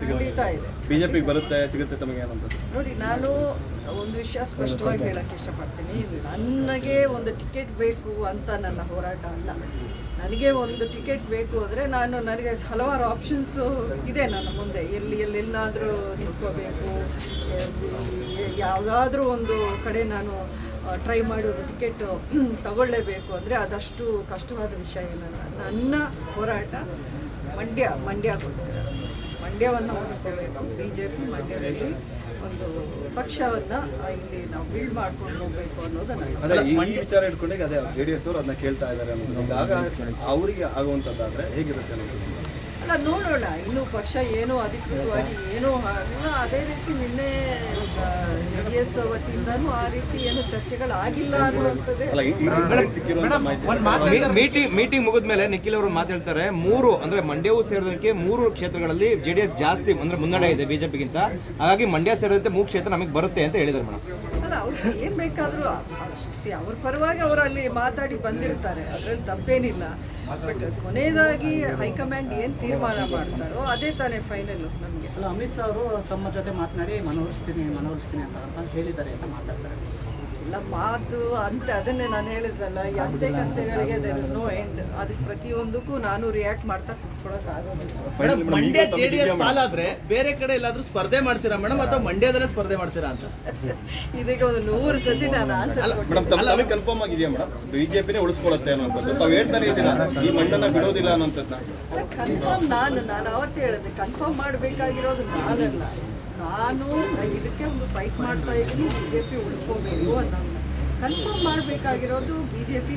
ಖಂಡಿತ ಇದೆ. ಬಿಜೆಪಿಗೆ ಬರುತ್ತೆ ಸಿಗುತ್ತೆ ತಮಗೆ ಏನಂತ ನೋಡಿ ನಾನು ಒಂದು ವಿಷಯ ಸ್ಪಷ್ಟವಾಗಿ ಹೇಳಕ್ಕೆ ಇಷ್ಟಪಡ್ತೀನಿ. ನನಗೆ ಒಂದು ಟಿಕೆಟ್ ಬೇಕು ಅಂತ ನನ್ನ ಹೋರಾಟ ಅಲ್ಲ. ನನಗೆ ಒಂದು ಟಿಕೆಟ್ ಬೇಕು ಅಂದರೆ ನಾನು ನನಗೆ ಹಲವಾರು ಆಪ್ಷನ್ಸು ಇದೆ ನನ್ನ ಮುಂದೆ. ಎಲ್ಲಿ ಎಲ್ಲೆಲ್ಲಾದರೂ ನಿಂತ್ಕೋಬೇಕು. ಯಾವುದಾದ್ರೂ ಒಂದು ಕಡೆ ನಾನು ಟ್ರೈ ಮಾಡೋದು ಟಿಕೆಟ್ ತಗೊಳ್ಳೇಬೇಕು ಅಂದರೆ ಅದಷ್ಟು ಕಷ್ಟವಾದ ವಿಷಯ ಏನಲ್ಲ ನನ್ನ ಹೋರಾಟ ಮಂಡ್ಯ ಮಂಡ್ಯಕ್ಕೋಸ್ಕರ ಮಂಡ್ಯವನ್ನು ಉಳಿಸ್ಕೋಬೇಕು. ಬಿ ಜೆ ಪಿ ಮಂಡ್ಯದಲ್ಲಿ ಒಂದು ಪಕ್ಷವನ್ನು ಇಲ್ಲಿ ನಾವು ಬಿಲ್ಡ್ ಮಾಡ್ಕೊಂಡು ಹೋಗಬೇಕು ಅನ್ನೋದು ನನ್ನ ಅದೇ ಈ ವಿಚಾರ ಇಟ್ಕೊಂಡಾಗ ಅದೇ ಜೆ ಡಿ ಎಸ್ ಅವರು ಅದನ್ನ ಕೇಳ್ತಾ ಇದ್ದಾರೆ ಅನ್ನೋದು. ಆಗ ಅವರಿಗೆ ಆಗುವಂಥದ್ದಾದರೆ ಹೇಗಿರುತ್ತೆ ಅನ್ನೋದು. ಅಲ್ಲ ನೋಡೋಣ. ಇನ್ನು ಪಕ್ಷ ಏನೋ ಅಧಿಕೃತವಾಗಿ ಏನೋ ಆಗಿಲ್ಲ ಅದೇ ರೀತಿ ನಿನ್ನೆ ಜೆ ಡಿ ಎಸ್ ವತಿಯಿಂದನೂ ಆ ರೀತಿ ಏನು ಚರ್ಚೆಗಳಾಗಿಲ್ಲ ಅನ್ನುವಂಥದ್ದೇ. ಮೀಟಿಂಗ್ ಮುಗಿದ ಮೇಲೆ ನಿಖಿಲ್ ಅವರು ಮಾತಾಡ್ತಾರೆ ಮೂರು ಅಂದ್ರೆ ಮಂಡ್ಯವು ಸೇರಿದಂತೆ ಮೂರು ಕ್ಷೇತ್ರಗಳಲ್ಲಿ ಜೆಡಿಎಸ್ ಜಾಸ್ತಿ ಅಂದ್ರೆ ಮುನ್ನಡೆ ಇದೆ ಬಿಜೆಪಿಗಿಂತ. ಹಾಗಾಗಿ ಮಂಡ್ಯ ಸೇರಿದಂತೆ ಮೂರು ಕ್ಷೇತ್ರ ನಮಗೆ ಬರುತ್ತೆ ಅಂತ ಹೇಳಿದರು ಮೇಡಮ್. ಅಲ್ಲ ಅವ್ರು ಏನು ಬೇಕಾದರೂ ಅವ್ರ ಪರವಾಗಿ ಅವರು ಅಲ್ಲಿ ಮಾತಾಡಿ ಬಂದಿರ್ತಾರೆ. ಅದರಲ್ಲಿ ತಪ್ಪೇನಿಲ್ಲ. ಬಟ್ ಕೊನೆಯದಾಗಿ ಹೈಕಮಾಂಡ್ ಏನು ತೀರ್ಮಾನ ಮಾಡ್ತಾರೋ ಅದೇ ತಾನೇ ಫೈನಲ್ ನಮಗೆ. ಅಲ್ಲ ಅಮಿತ್ ಶಾ ಅವರು ತಮ್ಮ ಜೊತೆ ಮಾತನಾಡಿ ಮನವರಿಸ್ತೀನಿ ಮನವರಿಸ್ತೀನಿ ಅಂತ ಅಂತ ಹೇಳಿದ್ದಾರೆ ಅಂತ ಮಾತಾಡ್ತಾರೆ. ಇಲ್ಲ ಮಾತು ಅಂತ ಅದನ್ನೇ ನಾನು ಹೇಳಿದ್ರಲ್ಲ ಅಂತೆ. ಕಂತೆಗಳಿಗೆ ದರ್ ಇಸ್ ನೋ ಎಂಡ್ ಅದಕ್ಕೆ ಪ್ರತಿಯೊಂದಕ್ಕೂ ನಾನು ರಿಯಾಕ್ಟ್ ಮಾಡ್ತಾ ಮೇಡಮ್, ಮಂಡ್ಯ ಜೆಡಿಎಸ್? ಪಾಲಾದ್ರೆ ಬೇರೆ ಕಡೆ ಎಲ್ಲಾದ್ರೂ ಸ್ಪರ್ಧೆ ಮಾಡ್ತೀರಾ ಮೇಡಮ್ ಅಥವಾ ಮಂಡ್ಯದಲ್ಲೇ ಸ್ಪರ್ಧೆ ಮಾಡ್ತೀರಾ ಅಂತ? ಇದಕ್ಕೆ ಒಂದು ನೂರು ಸತಿ ನಾನು ಆನ್ಸರ್ ಮೇಡಮ್ ತಮ್ಮ ತಮಗೆ ಕನ್ಫರ್ಮ್ ಆಗಿದೆಯಾ ಮೇಡಮ್ ಬಿಜೆಪಿನೇ ಉಳಿಸ್ಕೊಳ್ಳುತ್ತೆ ಅನ್ನೋಂಥದ್ದು ತಾವು ಹೇಳ್ತಾನೆ ಇದ್ದೀರಾ ಈ ಮಂಡನ ಬಿಡೋದಿಲ್ಲ ಅನ್ನೋಂಥದ್ದನ್ನ ಕನ್ಫರ್ಮ್ ನಾನು ನಾನು ಅವತ್ತು ಹೇಳಿದೆ. ಕನ್ಫರ್ಮ್ ಮಾಡಬೇಕಾಗಿರೋದು ನಾನಲ್ಲ. ನಾನು ಇದಕ್ಕೆ ಒಂದು ಫೈಟ್ ಮಾಡ್ತಾ ಇದ್ದೀನಿ ಬಿಜೆಪಿ ಜೆ ಪಿ ಉಳಿಸ್ಕೋಬೇಕು ಅನ್ನೋದು. ಕನ್ಫರ್ಮ್ ಮಾಡಬೇಕಾಗಿರೋದು ಬಿಜೆಪಿ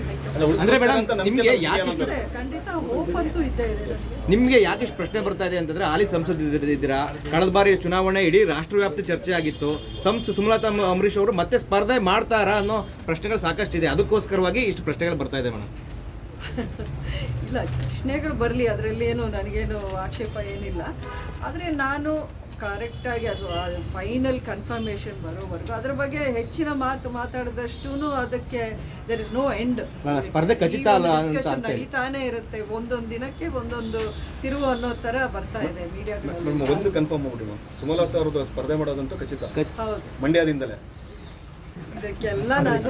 ಅಂದ್ರೆ ಮೇಡಮ್, ನಿಮ್ಗೆ ಯಾಕೆ ಖಂಡಿತ ಹೋಪ್ ಅಂತೂ ಇದ್ದೇ ಇದೆ. ನಿಮಗೆ. ಯಾಕೆ ಇಷ್ಟು ಪ್ರಶ್ನೆ ಬರ್ತಾ ಇದೆ ಅಂತಂದ್ರೆ ಹಾಲಿ ಸಂಸದಿದ್ದೀರಾ ಕಳೆದ ಬಾರಿ ಚುನಾವಣೆ ಇಡೀ ರಾಷ್ಟ್ರವ್ಯಾಪ್ತಿ ಚರ್ಚೆ ಆಗಿತ್ತು. ಸಂಸ್ ಸುಮಲತಾ ಅಂಬರೀಶ್ ಅವರು ಮತ್ತೆ ಸ್ಪರ್ಧೆ ಮಾಡ್ತಾರಾ ಅನ್ನೋ ಪ್ರಶ್ನೆಗಳು ಸಾಕಷ್ಟಿದೆ. ಅದಕ್ಕೋಸ್ಕರವಾಗಿ ಇಷ್ಟು ಪ್ರಶ್ನೆಗಳು ಬರ್ತಾ ಇದೆ ಮೇಡಮ್. ಇಲ್ಲ ಪ್ರಶ್ನೆಗಳು ಬರಲಿ ಅದರಲ್ಲಿ ಏನು ನನಗೇನು ಆಕ್ಷೇಪ ಏನಿಲ್ಲ. ಆದರೆ ನಾನು ಕರೆಕ್ಟಾಗಿ ಅದು ಫೈನಲ್ ಕನ್ಫರ್ಮೇಷನ್ ಬರೋವರೆಗೂ ಅದ್ರ ಬಗ್ಗೆ ಹೆಚ್ಚಿನ ಮಾತು ಮಾತಾಡಿದಷ್ಟು ಅದಕ್ಕೆ ದರ್ ಇಸ್ ನೋ ಎಂಡ್ ಅಲ್ಲ, ಸ್ಪರ್ಧೆ ಖಚಿತ ಅಲ್ಲ ಅಂತ ಅಂತೇಳಿ. ನಡೀತಾನೆ ಇರುತ್ತೆ. ಒಂದೊಂದು ದಿನಕ್ಕೆ ಒಂದೊಂದು ತಿರುವು ಅನ್ನೋ ತರ ಬರ್ತಾ ಇದೆ ಮೀಡಿಯಾ ಮೀಡಿಯಾಗಳಲ್ಲಿ ಒಂದು ಕನ್ಫರ್ಮ್ ಮಾಡಿ. ಸುಮಲತಾ ಅವ್ರದ್ದು ಸ್ಪರ್ಧೆ ಮಾಡೋದಂತೂ ಖಚಿತ. ಮಂಡ್ಯದಿಂದಲೇ. ಇದಕ್ಕೆಲ್ಲ ನಾನು